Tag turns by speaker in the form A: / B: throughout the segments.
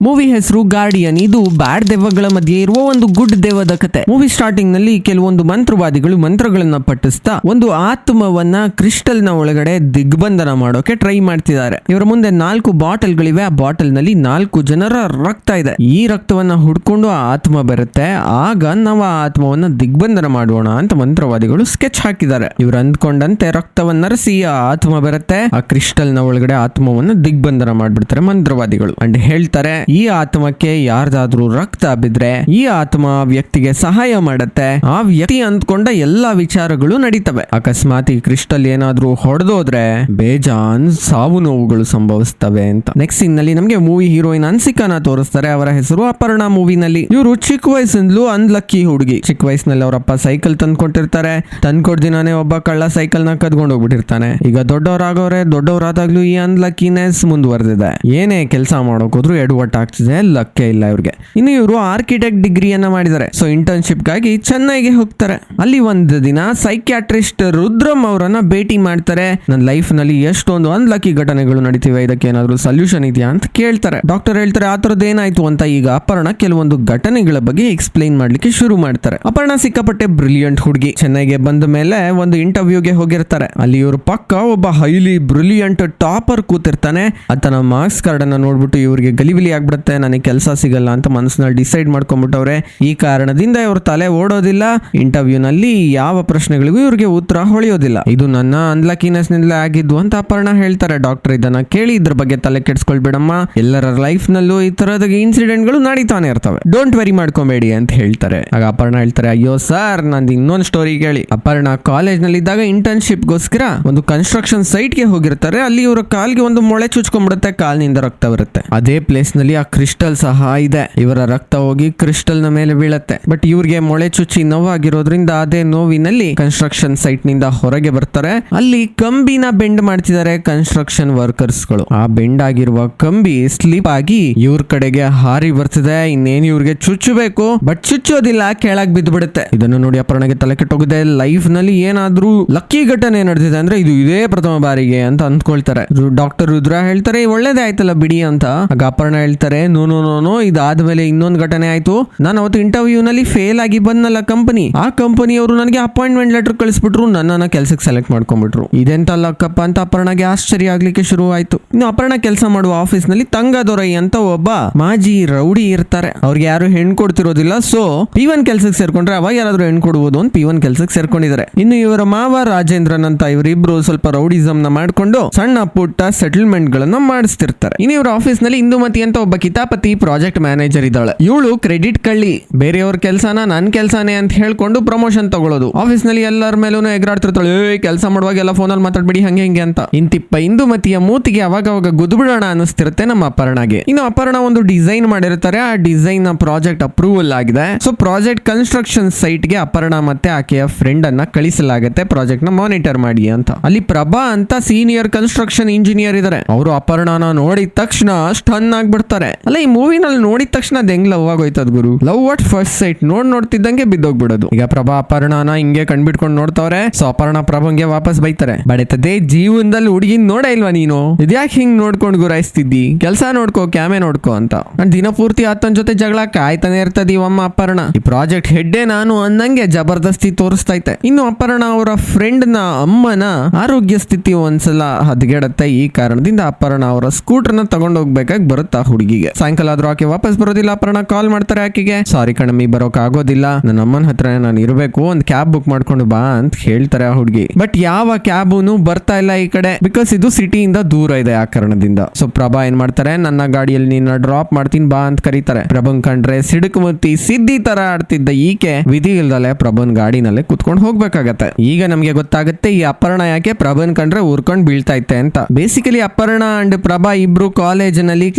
A: Movie ಹೆಸರು guardian. ಇದು ಬ್ಯಾಡ್ ದೆವ್ವಗಳ ಮಧ್ಯೆ ಇರುವ ಒಂದು ಗುಡ್ ದೆವ್ವದ ಕತೆ. ಮೂವಿ ಸ್ಟಾರ್ಟಿಂಗ್ನಲ್ಲಿ ಕೆಲವೊಂದು ಮಂತ್ರವಾದಿಗಳು ಮಂತ್ರಗಳನ್ನ ಪಠಿಸ್ತಾ, ಒಂದು ಆತ್ಮವನ್ನ ಕ್ರಿಸ್ಟಲ್ನ ಒಳಗಡೆ ದಿಗ್ಬಂಧನ ಮಾಡೋಕೆ ಟ್ರೈ ಮಾಡ್ತಿದ್ದಾರೆ. ಇವರ ಮುಂದೆ ನಾಲ್ಕು ಬಾಟಲ್ ಗಳಿವೆ ಆ ಬಾಟಲ್ನಲ್ಲಿ ನಾಲ್ಕು ಜನರ ರಕ್ತ ಇದೆ. ಈ ರಕ್ತವನ್ನ ಹುಡ್ಕೊಂಡು ಆ ಆತ್ಮ ಬರುತ್ತೆ. ಆಗ ನಾವು ಆ ಆತ್ಮವನ್ನ ದಿಗ್ಬಂಧನ ಮಾಡೋಣ ಅಂತ ಮಂತ್ರವಾದಿಗಳು ಸ್ಕೆಚ್ ಹಾಕಿದ್ದಾರೆ. ಇವ್ರು ಅಂದ್ಕೊಂಡಂತೆ ರಕ್ತವನ್ನರಸಿ ಆ ಆತ್ಮ ಬರುತ್ತೆ. ಆ ಕ್ರಿಸ್ಟಲ್ನ ಒಳಗಡೆ ಆತ್ಮವನ್ನ ದಿಗ್ಬಂಧನ ಮಾಡ್ಬಿಡ್ತಾರೆ ಮಂತ್ರವಾದಿಗಳು. ಅಂಡ್ ಹೇಳ್ತಾರೆ ಈ ಆತ್ಮಕ್ಕೆ ಯಾರ್ದಾದ್ರೂ ರಕ್ತ ಬಿದ್ರೆ ಈ ಆತ್ಮ ವ್ಯಕ್ತಿಗೆ ಸಹಾಯ ಮಾಡತ್ತೆ. ಆ ವ್ಯಕ್ತಿ ಅಂದ್ಕೊಂಡ ಎಲ್ಲಾ ವಿಚಾರಗಳು ನಡೀತವೆ. ಅಕಸ್ಮಾತ್ ಈ ಕ್ರಿಸ್ಟಲ್ ಏನಾದ್ರೂ ಹೊಡೆದೋದ್ರೆ ಬೇಜಾನ್ ಸಾವು ನೋವುಗಳು ಸಂಭವಿಸ್ತವೆ ಅಂತ. ನೆಕ್ಸ್ಟ್ ಸೀನ್ನಲ್ಲಿ ನಮಗೆ ಮೂವಿ ಹೀರೋಯಿನ್ ಅನ್ಸಿಕಾನ ತೋರಿಸ್ತಾರೆ. ಅವರ ಹೆಸರು ಅಪರ್ಣ ಮೂವಿನಲ್ಲಿ ಇವರು ಚಿಕ್ಕ ವಯಸ್ಸಿಂದಲೂ ಅನ್ಲಕ್ಕಿ ಹುಡುಗಿ. ಚಿಕ್ಕ ವಯಸ್ಸಿನಲ್ಲಿ ಅವರಪ್ಪ ಸೈಕಲ್ ತಂದ್ಕೊಟ್ಟಿರ್ತಾರೆ. ತಂದ್ಕೊಡ್ ದಿನಾನೇ ಒಬ್ಬ ಕಳ್ಳ ಸೈಕಲ್ನ ಕದ್ಕೊಂಡು ಹೋಗ್ಬಿಟ್ಟಿರ್ತಾನೆ ಈಗ ದೊಡ್ಡವರಾಗೋರೆ, ದೊಡ್ಡವರಾದಾಗ್ಲೂ ಈ ಅನ್ಲಕ್ಕಿನೆಸ್ ಮುಂದುವರೆದಿದೆ. ಏನೇ ಕೆಲಸ ಮಾಡೋಕ್ ಹೋದ್ರು ಎಡವಟ್ ಆಗ್ತಿದೆ ಲಕ್ಕೆ ಇಲ್ಲ ಇವ್ರಿಗೆ. ಇನ್ನು ಇವರು ಆರ್ಕಿಟೆಕ್ಟ್ ಡಿಗ್ರಿಯನ್ನ ಮಾಡಿದ್ದಾರೆ ಸೊ ಇಂಟರ್ನ್ಶಿಪ್ಗಾಗಿ ಚೆನ್ನೈಗೆ ಹೋಗ್ತಾರೆ. ಅಲ್ಲಿ ಒಂದು ದಿನ ಸೈಕ್ಯಾಟ್ರಿಸ್ಟ್ ರುದ್ರಮ್ ಅವರನ್ನ ಭೇಟಿ ಮಾಡ್ತಾರೆ. ನನ್ನ ಲೈಫ್ನಲ್ಲಿ ಎಷ್ಟೊಂದು ಅನ್ಲಕ್ಕಿ ಘಟನೆಗಳು ನಡೀತಿವೆ, ಇದಕ್ಕೆ ಏನಾದ್ರು ಸೊಲ್ಯೂಷನ್ ಇದೆಯಾ ಅಂತ ಕೇಳ್ತಾರೆ. ಡಾಕ್ಟರ್ ಹೇಳ್ತಾರೆ, ಆ ಥರದ್ದು ಏನಾಯ್ತು ಅಂತ ಈಗ ಅಪರ್ಣ ಕೆಲವೊಂದು ಘಟನೆಗಳ ಬಗ್ಗೆ ಎಕ್ಸ್ಪ್ಲೈನ್ ಮಾಡ್ಲಿಕ್ಕೆ ಶುರು ಮಾಡ್ತಾರೆ. ಅಪರ್ಣ ಸಿಕ್ಕಾಪಟ್ಟೆ ಬ್ರಿಲಿಯಂಟ್ ಹುಡುಗಿ. ಚೆನ್ನೈಗೆ ಬಂದ ಮೇಲೆ ಒಂದು ಇಂಟರ್ವ್ಯೂಗೆ ಹೋಗಿರ್ತಾರೆ. ಅಲ್ಲಿ ಇವರು ಪಕ್ಕ ಒಬ್ಬ ಹೈಲಿ ಬ್ರಿಲಿಯಂಟ್ ಟಾಪರ್ ಕೂತಿರ್ತಾನೆ. ಆತನ ಮಾರ್ಕ್ಸ್ ಕಾರ್ಡ್ ಅನ್ನ ನೋಡ್ಬಿಟ್ಟು ಇವರಿಗೆ ಗಲಿಬಿಲಿ ಆಗ್ಬಿಡುತ್ತೆ, ನನಗೆ ಕೆಲಸ ಸಿಗಲ್ಲ ಅಂತ ಮನಸ್ಸಿನಲ್ಲಿ ಡಿಸೈಡ್ ಮಾಡ್ಕೊಂಡ್ಬಿಟ್ಟವ್ರೆ ಈ ಕಾರಣದಿಂದ ಇವ್ರ ತಲೆ ಓಡೋದಿಲ್ಲ. ಇಂಟರ್ವ್ಯೂನಲ್ಲಿ ಯಾವ ಪ್ರಶ್ನೆಗಳಿಗೂ ಇವ್ರಿಗೆ ಉತ್ತರ ಹೊಳೆಯೋದಿಲ್ಲ. ಇದು ನನ್ನ ಅನ್ಲಕಿನೆಸ್ ನಿಂದಲೇ ಆಗಿದ್ದು ಅಂತ ಅಪರ್ಣ ಹೇಳ್ತಾರೆ. ಡಾಕ್ಟರ್ ಇದನ್ನ ಕೇಳಿ ಇದ್ರ ಬಗ್ಗೆ ತಲೆ ಕೆಡ್ಸ್ಕೊಳ್ಬೇಡಮ್ಮ ಎಲ್ಲರ ಲೈಫ್ ನಲ್ಲೂ ಈ ತರದ ಇನ್ಸಿಡೆಂಟ್ಗಳು ನಡೀತಾನೆ ಇರ್ತವೆ. ಡೋಂಟ್ ವೆರಿ ಮಾಡ್ಕೊಬೇಡಿ ಅಂತ ಹೇಳ್ತಾರೆ. ಆಗ ಅಪರ್ಣ ಹೇಳ್ತಾರೆ, ಅಯ್ಯೋ ಸರ್ ನಂದು ಇನ್ನೊಂದು ಸ್ಟೋರಿ ಕೇಳಿ. ಅಪರ್ಣ ಕಾಲೇಜ್ನಲ್ಲಿ ಇದ್ದಾಗ ಇಂಟರ್ನ್ಶಿಪ್ ಗೋಸ್ಕರ ಒಂದು ಕನ್ಸ್ಟ್ರಕ್ಷನ್ ಸೈಟ್ಗೆ ಹೋಗಿರ್ತಾರೆ. ಅಲ್ಲಿ ಇವರ ಕಾಲ್ಗೆ ಒಂದು ಮೊಳೆ ಚುಚ್ಕೊಂಡ್ಬಿಡುತ್ತೆ ಕಾಲ್ನಿಂದ ರಕ್ತ ಬರುತ್ತೆ. ಅದೇ ಪ್ಲೇಸ್ನಲ್ಲಿ ಆ ಕ್ರಿಸ್ಟಲ್ ಸಹ ಇದೆ. ಇವರ ರಕ್ತ ಹೋಗಿ ಕ್ರಿಸ್ಟಲ್ನ ಮೇಲೆ ಬೀಳತ್ತೆ. ಬಟ್ ಇವ್ರಿಗೆ ಮೊಳೆ ಚುಚ್ಚಿ ನೋವಾಗಿರೋದ್ರಿಂದ ಅದೇ ನೋವಿನಲ್ಲಿ ಕನ್ಸ್ಟ್ರಕ್ಷನ್ ಸೈಟ್ನಿಂದ ಹೊರಗೆ ಬರ್ತಾರೆ. ಅಲ್ಲಿ ಕಂಬಿನ ಬೆಂಡ್ ಮಾಡ್ತಿದ್ದಾರೆ ಕನ್ಸ್ಟ್ರಕ್ಷನ್ ವರ್ಕರ್ಸ್ಗಳು. ಆ ಬೆಂಡ್ ಆಗಿರುವ ಕಂಬಿ ಸ್ಲಿಪ್ ಆಗಿ ಇವ್ರ ಕಡೆಗೆ ಹಾರಿ ಬರ್ತಿದೆ. ಇನ್ನೇನು ಇವ್ರಿಗೆ ಚುಚ್ಚಬೇಕು? ಬಟ್ ಚುಚ್ಚೋದಿಲ್ಲ, ಕೆಳಗ್ ಬಿದ್ದು ಬಿಡುತ್ತೆ ಇದನ್ನು ನೋಡಿ ಅಪರ್ಣಗೆ ತಲೆ ಕೆಟ್ಟೋಗಿದೆ. ಲೈಫ್ನಲ್ಲಿ ಏನಾದ್ರೂ ಲಕ್ಕಿ ಘಟನೆ ನಡೆದಿದೆ ಅಂದ್ರೆ ಇದು ಇದೇ ಪ್ರಥಮ ಬಾರಿಗೆ ಅಂತ ಅಂದ್ಕೊಳ್ತಾರೆ. ಡಾಕ್ಟರ್ ರುದ್ರ ಹೇಳ್ತಾರೆ ಒಳ್ಳೇದೇ ಆಯ್ತಲ್ಲ ಬಿಡಿ ಅಂತ. ಆಗ ಅಪರ್ಣ ಹೇಳ್ತಾರೆ ನೋ ನೋ ನೋ ನೋ, ಇದಾದ್ಮೇಲೆ ಇನ್ನೊಂದು ಘಟನೆ ಆಯ್ತು. ನಾನು ಅವತ್ತು ಇಂಟರ್ವ್ಯೂ ನಲ್ಲಿ ಫೇಲ್ ಆಗಿ ಬಂದಲ್ಲ ಕಂಪನಿ. ಆ ಕಂಪನಿಯವರು ನನಗೆ ಅಪಾಯಿಂಟ್ಮೆಂಟ್ ಲೆಟರ್ ಕಳಿಸ್ಬಿಟ್ರು, ನನ್ನನ್ನ ಕೆಲಸಕ್ಕೆ ಸೆಲೆಕ್ಟ್ ಮಾಡ್ಕೊಂಡ್ಬಿಟ್ರು. ಇದೆಂತ ಲಕ್ಕಪ್ಪ ಅಂತ ಅಪರ್ಣಗೆ ಆಶ್ಚರ್ಯ ಆಗ್ಲಿಕ್ಕೆ ಶುರು ಆಯ್ತು ಇನ್ನು ಅಪರ್ಣ ಕೆಲಸ ಮಾಡುವ ಆಫೀಸ್ನಲ್ಲಿ ತಂಗದೊರೈ ಅಂತ ಒಬ್ಬ ಮಾಜಿ ರೌಡಿ ಇರ್ತಾರೆ. ಅವ್ರಿಗೆ ಯಾರು ಹೆಣ್ ಕೊಡ್ತಿರೋದಿಲ್ಲ ಸೊ ಪಿ ಒನ್ ಕೆಲ್ಸಕ್ಕೆ ಸೇರ್ಕೊಂಡ್ರೆ ಅವಾಗ ಯಾರಾದ್ರೂ ಹೆಣ್ ಕೊಡ್ಬೋದು ಅಂತ ಪಿ ಒನ್ ಕೆಲ್ಸಕ್ಕೆ ಸೇರ್ಕೊಂಡಿದ್ದಾರೆ. ಇನ್ನು ಇವರ ಮಾವ ರಾಜೇಂದ್ರನ್ ಅಂತ ಇವರಿಬ್ರು ಸ್ವಲ್ಪ ರೌಡಿಸಮ್ನ ಮಾಡ್ಕೊಂಡು ಸಣ್ಣ ಪುಟ್ಟ ಸೆಟಲ್ಮೆಂಟ್ ಗಳನ್ನ ಮಾಡಿಸ್ತಿರ್ತಾರೆ. ಇನ್ನು ಇವರ ಆಫೀಸ್ನಲ್ಲಿ ಇಂದುಮತಿ ಅಂತ ಒಬ್ಬ ಕಿತಾಪತಿ ಪ್ರಾಜೆಕ್ಟ್ ಮ್ಯಾನೇಜರ್ ಇದ್ದಾಳೆ. ಇವಳು ಕ್ರೆಡಿಟ್ ಕಳ್ಳಿ. ಬೇರೆಯವ್ರ ಕೆಲಸನ ನನ್ ಕೆಲಸನೇ ಅಂತ ಹೇಳ್ಕೊಂಡು ಪ್ರಮೋಷನ್ ತಗೊಳ್ಳೋದು ಆಫೀಸ್ನಲ್ಲಿ ಎಲ್ಲರ ಮೇಲೂ ಎಗರಾಡ್ತಿರ್ತಾಳೆ. ಕೆಲಸ ಮಾಡುವಾಗ ಎಲ್ಲ ಫೋನಲ್ಲಿ ಮಾತಾಡ್ಬಿಡಿ, ಹಂಗೆ ಹಿಂಗೆ ಅಂತ. ಇಂತಿಪ್ಪ ಇಂದುಮತಿಯ ಮೂತಿಗೆ ಅವಾಗ ಅವಾಗ ಗುದ್ಬಿಡೋಣ ಅನಿಸ್ತಿರುತ್ತೆ ನಮ್ಮ ಅಪರ್ಣಗೆ. ಇನ್ನು ಅಪರ್ಣ ಒಂದು ಡಿಸೈನ್ ಮಾಡಿರ್ತಾರೆ. ಆ ಡಿಸೈನ್ನ ಪ್ರಾಜೆಕ್ಟ್ ಅಪ್ರೂವಲ್ ಆಗಿದೆ. ಸೊ ಪ್ರಾಜೆಕ್ಟ್ ಕನ್ಸ್ಟ್ರಕ್ಷನ್ ಸೈಟ್ಗೆ ಅಪರ್ಣ ಮತ್ತೆ ಆಕೆಯ ಫ್ರೆಂಡ್ ಅನ್ನ ಕಳಿಸಲಾಗುತ್ತೆ. ಪ್ರಾಜೆಕ್ಟ್ನ ಮಾನಿಟರ್ ಮಾಡಿ ಅಂತ. ಅಲ್ಲಿ ಪ್ರಭಾ ಅಂತ ಸೀನಿಯರ್ ಕನ್ಸ್ಟ್ರಕ್ಷನ್ ಇಂಜಿನಿಯರ್ ಇದಾರೆ. ಅವರು ಅಪರ್ಣನ ನೋಡಿದ ತಕ್ಷಣ ಸ್ಟನ್ ಆಗ್ಬಿಡ್ತಾರೆ. ಅಲ್ಲ, ಈ ಮೂವಿನಲ್ಲಿ ನೋಡಿದ ತಕ್ಷಣ ಅದ್ ಹೆಂಗ್ ಲವ್ ಆಗೋಯ್ತದ ಗುರು? ಲವ್ ವಾಟ್ ಫಸ್ಟ್ ಸೈಟ್ ನೋಡ್ ನೋಡ್ತಿದ್ದಂಗೆ ಬಿದ್ದೋಗ್ಬಿಡೋದು. ಈಗ ಪ್ರಭಾ ಅಪರ್ಣನ ಹಿಂಗೆ ಕಣ್ಬಿಟ್ಕೊಂಡು ನೋಡ್ತಾವ್ರೆ ಸೊ ಅಪರ್ಣ ಪ್ರಭಂಗೆ ವಾಪಸ್ ಬೈತಾರೆ. ಬಡತದೆ ಜೀವನದಲ್ಲಿ ಹುಡುಗಿನ ನೋಡೇ ಇಲ್ವಾ ನೀನು? ಇದ್ಯಾಕೆ ಹಿಂಗ್ ನೋಡ್ಕೊಂಡು ಗುರಾಯಿಸ್ತಿದ್ದಿ? ಕೆಲಸ ನೋಡ್ಕೋ, ಕ್ಯಾಮೆ ನೋಡ್ಕೋ ಅಂತ. ನಾನ್ ದಿನ ಪೂರ್ತಿ ಆತನ ಜೊತೆ ಜಗಳ, ಕಾಯ್ತಾನೆ ಇರ್ತದ ಇವಮ್ಮ ಅಪರ್ಣ. ಈ ಪ್ರಾಜೆಕ್ಟ್ ಹೆಡ್ಡೆ ನಾನು ಅಂದಂಗೆ ಜಬರ್ದಸ್ತಿ ತೋರಿಸ್ತೈತೆ ಇನ್ನು ಅಪರ್ಣ ಅವರ ಫ್ರೆಂಡ್ನ ಅಮ್ಮನ ಆರೋಗ್ಯ ಸ್ಥಿತಿ ಒಂದ್ಸಲ ಹದಗೆಡತ್ತೆ. ಈ ಕಾರಣದಿಂದ ಅಪರ್ಣ ಅವರ ಸ್ಕೂಟರ್ನ ತಗೊಂಡ್ ಬರುತ್ತಾ ಬರುತ್ತಾ ಹುಡುಗಿಗೆ ಸಾಯಂಕಾಲ ಆದ್ರೂ ಆಕೆ ವಾಪಸ್ ಬರೋದಿಲ್ಲ. ಅಪರ್ಣ ಕಾಲ್ ಮಾಡ್ತಾರೆ ಆಕೆಗೆ. ಸಾರಿ ಕಣಮಿ ಬರೋಕ್ ಆಗೋದಿಲ್ಲ. ನನ್ನ ಅಮ್ಮನ ಹತ್ರ ನಾನು ಇರಬೇಕು. ಒಂದ್ ಕ್ಯಾಬ್ ಬುಕ್ ಮಾಡ್ಕೊಂಡು ಬಾ ಅಂತ ಹೇಳ್ತಾರೆ ಆ ಹುಡುಗಿ. ಬಟ್ ಯಾವ ಕ್ಯಾಬುನು ಬರ್ತಾ ಇಲ್ಲ ಈ ಕಡೆ. ಬಿಕಾಸ್ ಇದು ಸಿಟಿಯಿಂದ ದೂರ ಇದೆ ಆ ಕಾರಣದಿಂದ. ಸೊ ಪ್ರಭಾ ಏನ್ ಮಾಡ್ತಾರೆ? ನನ್ನ ಗಾಡಿಯಲ್ಲಿ ನಿನ್ನ ಡ್ರಾಪ್ ಮಾಡ್ತೀನಿ, ಬಾ ಅಂತ ಕರೀತಾರೆ. ಪ್ರಭನ್ ಕಂಡ್ರೆ ಸಿಡುಕು ಮುತ್ತಿ ಸಿದ್ದಿ ತರ ಆಡ್ತಿದ್ದ ಈಕೆ. ವಿಧಿ ಇಲ್ದಲೆ ಪ್ರಭನ್ ಗಾಡಿನಲ್ಲೇ ಕುತ್ಕೊಂಡು ಹೋಗ್ಬೇಕಾಗತ್ತೆ. ಈಗ ನಮ್ಗೆ ಗೊತ್ತಾಗುತ್ತೆ ಈ ಅಪರ್ಣ ಯಾಕೆ ಪ್ರಭನ್ ಕಂಡ್ರೆ ಉರ್ಕೊಂಡ್ ಬೀಳ್ತಾ ಇತ್ತೆ ಅಂತ. ಬೇಸಿಕಲಿ ಅಪರ್ಣ ಅಂಡ್ ಪ್ರಭಾ ಇಬ್ರು ಕಾಲೇಜಿನಲ್ಲಿ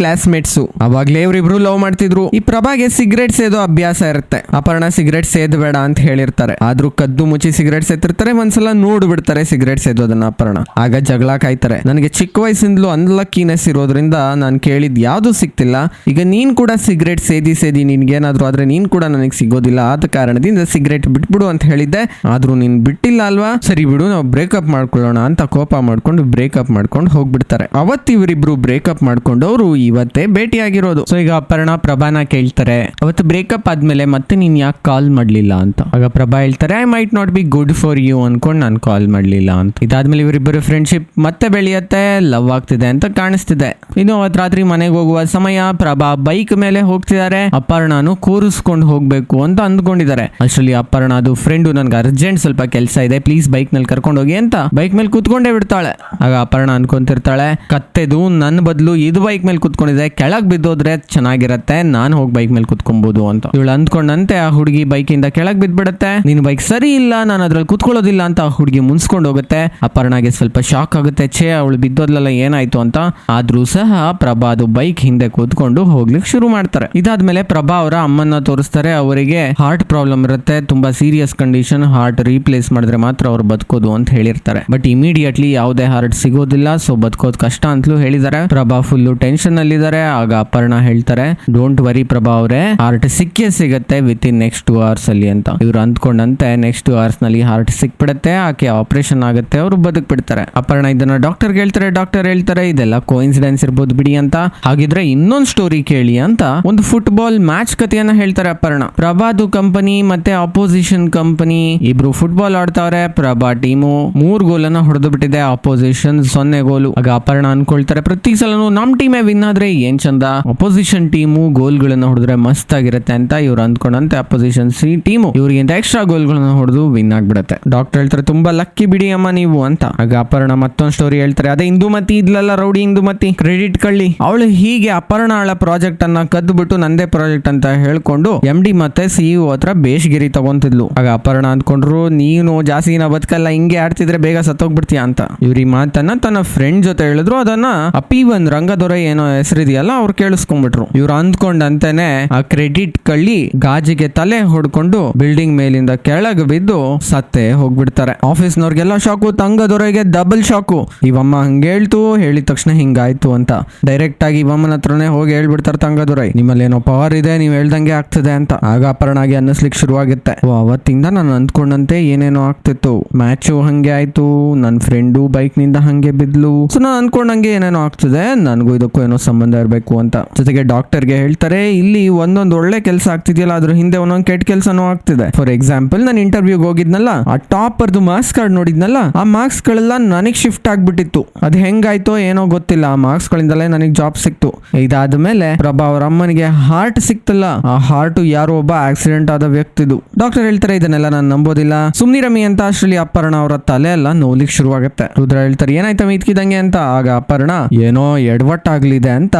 A: ಕ್ಲಾಸ್ಮೇಟ್ಸ್ ಅವಾಗ್ಲೇ ಇವ್ರಿಬ್ರು ಲವ್ ಮಾಡ್ತಿದ್ರು. ಈ ಪ್ರಭಾಗೆ ಸಿಗರೇಟ್ ಸೇದೋ ಅಭ್ಯಾಸ ಇರುತ್ತೆ. ಅಪರ್ಣ ಸಿಗರೇಟ್ ಸೇದಬೇಡ ಅಂತ ಹೇಳಿರ್ತಾರೆ. ಆದ್ರೂ ಕದ್ದು ಮುಚ್ಚಿ ಸಿಗರೇಟ್ ಸೇತಿರ್ತಾರೆ ಒಂದ್ಸಲ ನೋಡ್ಬಿಡ್ತಾರೆ ಸಿಗರೇಟ್ ಸೇದೋದನ್ನ ಅಪರ್ಣ. ಆಗ ಜಗಳ ಕಾಯ್ತಾರೆ. ನನಗೆ ಚಿಕ್ಕ ವಯಸ್ಸಿಂದಲೂ ಅನ್ಲಕ್ಕಿನೆಸ್ ಇರೋದ್ರಿಂದ ನಾನು ಕೇಳಿದ್ ಯಾವ್ದು ಸಿಕ್ತಿಲ್ಲ ಈಗ ನೀನ್ ಕೂಡ ಸಿಗರೇಟ್ ಸೇದಿ ಸೇದಿ ನಿನ್ಗೇನಾದ್ರೂ ಆದ್ರೆ ನೀನ್ ಕೂಡ ನನಗೆ ಸಿಗೋದಿಲ್ಲ. ಆದ ಕಾರಣದಿಂದ ಸಿಗರೇಟ್ ಬಿಟ್ಬಿಡು ಅಂತ ಹೇಳಿದ್ದೆ. ಆದ್ರೂ ನೀನ್ ಬಿಟ್ಟಿಲ್ಲ ಅಲ್ವಾ? ಸರಿ ಬಿಡು, ನಾವು ಬ್ರೇಕಪ್ ಮಾಡ್ಕೊಳ್ಳೋಣ ಅಂತ ಕೋಪ ಮಾಡ್ಕೊಂಡು ಬ್ರೇಕಪ್ ಮಾಡ್ಕೊಂಡು ಹೋಗ್ಬಿಡ್ತಾರೆ. ಅವತ್ತಿವರಿಬ್ರು ಬ್ರೇಕಪ್ ಮಾಡ್ಕೊಂಡು ಅವರು ಇವತ್ತೇ ಭೇಟಿ ಆಗಿರೋದು. ಸೊ ಈಗ ಅಪರ್ಣ ಪ್ರಭಾನ ಕೇಳ್ತಾರೆ, ಅವತ್ತು ಬ್ರೇಕಪ್ ಆದ್ಮೇಲೆ ಮತ್ತೆ ನೀನ್ ಯಾಕೆ ಕಾಲ್ ಮಾಡ್ಲಿಲ್ಲ ಅಂತ? ಆಗ ಪ್ರಭಾ ಹೇಳ್ತಾರೆ I might not be good for you ಅನ್ಕೊಂಡು ನಾನು ಕಾಲ್ ಮಾಡ್ಲಿಲ್ಲ ಅಂತ. ಇದಾದ್ಮೇಲೆ ಇವರಿಬ್ಬರು ಫ್ರೆಂಡ್ಶಿಪ್ ಮತ್ತೆ ಬೆಳೆಯುತ್ತೆ ಲವ್ ಆಗ್ತಿದೆ ಅಂತ ಕಾಣಿಸ್ತಿದೆ. ಇನ್ನು ಅವತ್ ರಾತ್ರಿ ಮನೆಗೆ ಹೋಗುವ ಸಮಯ, ಪ್ರಭಾ ಬೈಕ್ ಮೇಲೆ ಹೋಗ್ತಿದ್ದಾರೆ, ಅಪರ್ಣಾನು ಕೂರಿಸ್ಕೊಂಡು ಹೋಗ್ಬೇಕು ಅಂತ ಅಂದ್ಕೊಂಡಿದ್ದಾರೆ. ಅಷ್ಟರಲ್ಲಿ ಅಪರ್ಣ, ಅದು ಫ್ರೆಂಡು ನನ್ಗೆ ಅರ್ಜೆಂಟ್ ಸ್ವಲ್ಪ ಕೆಲಸ ಇದೆ ಪ್ಲೀಸ್ ಬೈಕ್ನಲ್ಲಿ ಕರ್ಕೊಂಡು ಹೋಗಿ ಅಂತ. ಬೈಕ್ ಮೇಲೆ ಕೂತ್ಕೊಂಡೇ ಬಿಡ್ತಾಳೆ. ಆಗ ಅಪರ್ಣ ಅನ್ಕೊಂತಿರ್ತಾಳೆ, ಕತ್ತೆದು ನನ್ನ ಬದಲು ಇದು ಬೈಕ್ ಮೇಲೆ ಕೂತ್ಕೊಂಡಿದೆ ಕೆಳಗ್ ಬಿದ್ದೋದ್ರೆ ಚೆನ್ನಾಗಿರತ್ತೆ, ನಾನು ಹೋಗಿ ಬೈಕ್ ಮೇಲೆ ಕುತ್ಕೊಬಹುದು ಅಂತ. ಇವಳು ಅಂದ್ಕೊಂಡಂತೆ, ಆ ಹುಡುಗಿ ಬೈಕ್ ಇಂದ ಕೆಳಗ್ ಬಿದ್ಬಿಡತ್ತೆ. ನಿನ್ ಬೈಕ್ ಸರಿ ಇಲ್ಲ, ನಾನು ಅದ್ರಲ್ಲಿ ಕುತ್ಕೊಳ್ಳೋದಿಲ್ಲ ಅಂತ ಆ ಹುಡುಗಿ ಮುನ್ಸ್ಕೊಂಡು ಹೋಗುತ್ತೆ. ಅಪರ್ಣಾಗೆ ಸ್ವಲ್ಪ ಶಾಕ್ ಆಗುತ್ತೆ, ಛೇ, ಅವಳು ಬಿದ್ದೋದ್ಲೆಲ್ಲ ಏನಾಯ್ತು ಅಂತ. ಆದ್ರೂ ಸಹ ಪ್ರಭಾ ಅದು ಬೈಕ್ ಹಿಂದೆ ಕೂತ್ಕೊಂಡು ಹೋಗ್ಲಿಕ್ಕೆ ಶುರು ಮಾಡ್ತಾರೆ. ಇದಾದ್ಮೇಲೆ ಪ್ರಭಾ ಅವರ ಅಮ್ಮನ್ನ ತೋರಿಸ್ತಾರೆ, ಅವರಿಗೆ ಹಾರ್ಟ್ ಪ್ರಾಬ್ಲಮ್ ಇರುತ್ತೆ, ತುಂಬಾ ಸೀರಿಯಸ್ ಕಂಡೀಷನ್ ಹಾರ್ಟ್ ರೀಪ್ಲೇಸ್ ಮಾಡಿದ್ರೆ ಮಾತ್ರ ಅವ್ರು ಬದುಕೋದು ಅಂತ ಹೇಳಿರ್ತಾರೆ. ಬಟ್ ಇಮಿಡಿಯೇಟ್ಲಿ ಯಾವುದೇ ಹಾರ್ಟ್ ಸಿಗೋದಿಲ್ಲ ಸೊ ಬದುಕೋದು ಕಷ್ಟ ಅಂತಲೂ ಹೇಳಿದ್ದಾರೆ. ಪ್ರಭಾ ಫುಲ್ ಟೆನ್ಷನ್ ಅಲ್ಲಿದ್ದಾರೆ ಆಗ ಅಪರ್ಣ ಹೇಳ್ತಾರೆ ಡೋಂಟ್ ವರಿ ಪ್ರಭಾ ಅವರೇ ಹಾರ್ಟ್ ಸಿಕ್ಕೇ ಸಿಗತ್ತೆ with in next two hours ಅಲ್ಲಿ ಅಂತ. ಇವ್ರು ಅಂದ್ಕೊಂಡಂತೆ ನೆಕ್ಸ್ಟ್ ಟೂ ಅವರ್ಸ್ನಲ್ಲಿ ಹಾರ್ಟ್ ಸಿಕ್ಬಿಡತ್ತೆ, ಆಕೆ ಆಪರೇಷನ್ ಆಗುತ್ತೆ, ಅವರು ಬದುಕ್ ಬಿಡ್ತಾರೆ ಅಪರ್ಣ ಇದನ್ನ ಡಾಕ್ಟರ್ ಹೇಳ್ತಾರೆ ಡಾಕ್ಟರ್ ಹೇಳ್ತಾರೆ, ಇದೆಲ್ಲ ಕೋಇನ್ಸಿಡೆನ್ಸ್ ಇರ್ಬೋದು ಬಿಡಿ ಅಂತ. ಹಾಗಿದ್ರೆ ಇನ್ನೊಂದು ಸ್ಟೋರಿ ಕೇಳಿ ಅಂತ ಒಂದು ಫುಟ್ಬಾಲ್ ಮ್ಯಾಚ್ ಕಥೆಯನ್ನ ಹೇಳ್ತಾರೆ ಅಪರ್ಣ. ಪ್ರಭಾದು ಕಂಪನಿ ಮತ್ತೆ ಅಪೋಸಿಷನ್ ಕಂಪನಿ ಇಬ್ರು ಫುಟ್ಬಾಲ್ ಆಡ್ತಾವ್ರೆ, ಪ್ರಭಾ ಟೀಮು ಮೂರ್ ಗೋಲನ್ನ ಹೊಡೆದು ಬಿಟ್ಟಿದೆ ಅಪೋಸಿಷನ್ ಸೊನ್ನೆ ಗೋಲು ಆಗ ಅಪರ್ಣ ಅನ್ಕೊಳ್ತಾರೆ, ಪ್ರತಿ ಸಲನು ನಮ್ ಟೀಮೇ ವಿನ್ ಆದ್ರೆ ಏನ್ ಚಂದ ಅಪೋಸಿಷನ್ ಟೀಮು ಗೋಲ್ಗಳನ್ನ ಹೊಡೆದ್ರೆ ಮಸ್ತ್ ಆಗಿರುತ್ತೆ ಅಂತ ಇವ್ರು ಅಂದ್ಕೊಂಡಂತೆ ಅಪೋಸಿಷನ್ ಸಿ ಟೀಮು ಇವ್ರಿಗಿಂತ ಎಕ್ಸ್ಟ್ರಾ ಗೋಲ್ಗಳನ್ನ ಹೊಡೆದು ವಿನ್ ಆಗ್ಬಿಡತ್ತೆ. ಡಾಕ್ಟರ್ ಹೇಳ್ತಾರೆ, ತುಂಬಾ ಲಕ್ಕಿ ಬಿಡಿ ಅಮ್ಮ ನೀವು ಅಂತ. ಆಗ ಅಪರ್ಣ ಮತ್ತೊಂದು ಸ್ಟೋರಿ ಹೇಳ್ತಾರೆ, ಅದೇ ಇಂದುಮತಿ ಇದ್ಲಲ್ಲ ರೌಡಿ ಇಂದುಮತಿ ಕ್ರೆಡಿಟ್ ಕಳ್ಳಿ. ಅವಳು ಹೀಗೆ ಅಪರ್ಣ ಆಳ ಪ್ರಾಜೆಕ್ಟ್ ಅನ್ನ ಕದ್ದು ಬಿಟ್ಟು ನಂದೇ ಪ್ರಾಜೆಕ್ಟ್ ಅಂತ ಹೇಳ್ಕೊಂಡು ಎಂ ಡಿ ಮತ್ತೆ ಸಿಇಒ ಹತ್ರ ಬೇಷ್ಗಿರಿ ತಗೊಂತಿದ್ಲು. ಆಗ ಅಪರ್ಣ ಅಂದ್ಕೊಂಡ್ರು, ನೀನು ಜಾಸ್ತಿ ನಾ ಬದುಕಲ್ಲ, ಹಿಂಗೆ ಆಡ್ತಿದ್ರೆ ಬೇಗ ಸತ್ತೋಗ್ಬಿಡ್ತೀಯ ಅಂತ. ಇವ್ರಿ ಮಾತನ್ನ ತನ್ನ ಫ್ರೆಂಡ್ ಜೊತೆ ಹೇಳಿದ್ರು, ಅದನ್ನ ಅಪಿ ಒಂದ್ ರಂಗದೊರೆ ಏನೋ ಹೆಸರಿದೆಯಲ್ಲ ಅವ್ರು ಕೇಳಿಸ್ಕೊಂಡ್ಬಿಟ್ರು. ಇವ್ರು ಅಂದ್ಕೊಂಡಂತೆನೆ ಆ ಕ್ರೆಡಿಟ್ ಕಳ್ಳಿ ಗಾಜಿಗೆ ತಲೆ ಹೊಡ್ಕೊಂಡು ಬಿಲ್ಡಿಂಗ್ ಮೇಲಿಂದ ಕೆಳಗೆ ಬಿದ್ದು ಸತ್ತೆ ಹೋಗ್ಬಿಡ್ತಾರೆ. ಆಫೀಸ್ನವ್ರಿಗೆಲ್ಲ ಶಾಕು ತಂಗದೊರೆಗೆ ಡಬಲ್ ಶಾಕು ಇವಮ್ಮ ಹಂಗೇಳ್ತು ಹೇಳಿದ ತಕ್ಷಣ ಹಿಂಗಾಯ್ತು ಅಂತ. ಡೈರೆಕ್ಟ್ ಆಗಿ ಇವಮ್ಮನ ಹತ್ರನೇ ಹೋಗಿ ಹೇಳ್ಬಿಡ್ತಾರೆ ತಂಗದೊರೈ. ನಿಮ್ಮಲ್ಲಿ ಏನೋ ಪವರ್ ಇದೆ, ನೀವು ಹೇಳ್ದಂಗೆ ಆಗ್ತದೆ ಅಂತ. ಆಗ ಅಪರ್ಣಾಗಿ ಅನ್ನಿಸ್ಲಿಕ್ಕೆ ಶುರುವಾಗುತ್ತೆ. ಅವತ್ತಿಂದ ನಾನು ಅಂದ್ಕೊಂಡಂತೆ ಏನೇನೋ ಆಗ್ತಿತ್ತು. ಮ್ಯಾಚು ಹಂಗೆ ಆಯ್ತು ನನ್ನ ಫ್ರೆಂಡು ಬೈಕ್ನಿಂದ ಹಂಗೆ ಬಿದ್ಲು. ಸೊ, ನಾನು ಅನ್ಕೊಂಡಂಗೆ ಏನೇನೋ ಆಗ್ತದೆ, ನನಗೂ ಇದಕ್ಕೂ ಏನೋ ಸಂಬಂಧ ಇರಬೇಕು ಅಂತ. ಜೊತೆಗೆ ಡಾಕ್ಟರ್ಗೆ ಹೇಳ್ತಾರೆ, ಇಲ್ಲಿ ಒಂದೊಂದು ಒಳ್ಳೆ ಕೆಲಸ ಆಗ್ತಿದೆಯಲ್ಲ, ಅದ್ರ ಹಿಂದೆ ಒಂದೊಂದು ಕೆಟ್ಟ ಕೆಲಸನೂ ಆಗ್ತಿದೆ. ಫಾರ್ ಎಕ್ಸಾಂಪಲ್ ನಾನು ಇಂಟರ್ವ್ಯೂಗೆ ಹೋಗಿದ್ನಲ್ಲ, ಆ ಟಾಪರ್ದು ಮಾರ್ಕ್ಸ್ ಕಾರ್ಡ್ ನೋಡಿದ್ನಲ್ಲ, ಆ ಮಾರ್ಕ್ಸ್ ಗಳೆಲ್ಲ ನನಗೆ ಶಿಫ್ಟ್ ಆಗ್ಬಿಟ್ಟಿತ್ತು. ಅದು ಹೆಂಗಾಯ್ತೋ ಏನೋ ಗೊತ್ತಿಲ್ಲ, ಆ ಮಾರ್ಕ್ಸ್ ಗಳಿಂದಲೇ ನನಗೆ ಜಾಬ್ ಸಿಕ್ತು. ಇದಾದ್ಮೇಲೆ ಪ್ರಭಾ ಅವ್ರ ಅಮ್ಮನಿಗೆ ಹಾರ್ಟ್ ಸಿಕ್ತಲ್ಲ, ಆ ಹಾರ್ಟ್ ಯಾರೋ ಒಬ್ಬ ಆಕ್ಸಿಡೆಂಟ್ ಆದ ವ್ಯಕ್ತಿದು. ಡಾಕ್ಟರ್ ಹೇಳ್ತಾರೆ, ಇದನ್ನೆಲ್ಲ ನಾನು ನಂಬೋದಿಲ್ಲ. ಸುಮ್ನಿರಮಿ ಅಂತ ಅಷ್ಟರಲ್ಲಿ ಅಪರ್ಣ ಅವರ ತಲೆ ಎಲ್ಲ ನೋಲಿಕ್ ಶುರುವಾಗುತ್ತೆ. ರುದ್ರ ಹೇಳ್ತಾರೆ ಏನಾಯ್ತಮ್ಮ ಇದ್ಕಿದಂಗೆ ಅಂತ? ಆಗ ಅಪರ್ಣ ಏನೋ ಎಡವಟ್ಟಾಗ್ಲಿದೆ ಅಂತ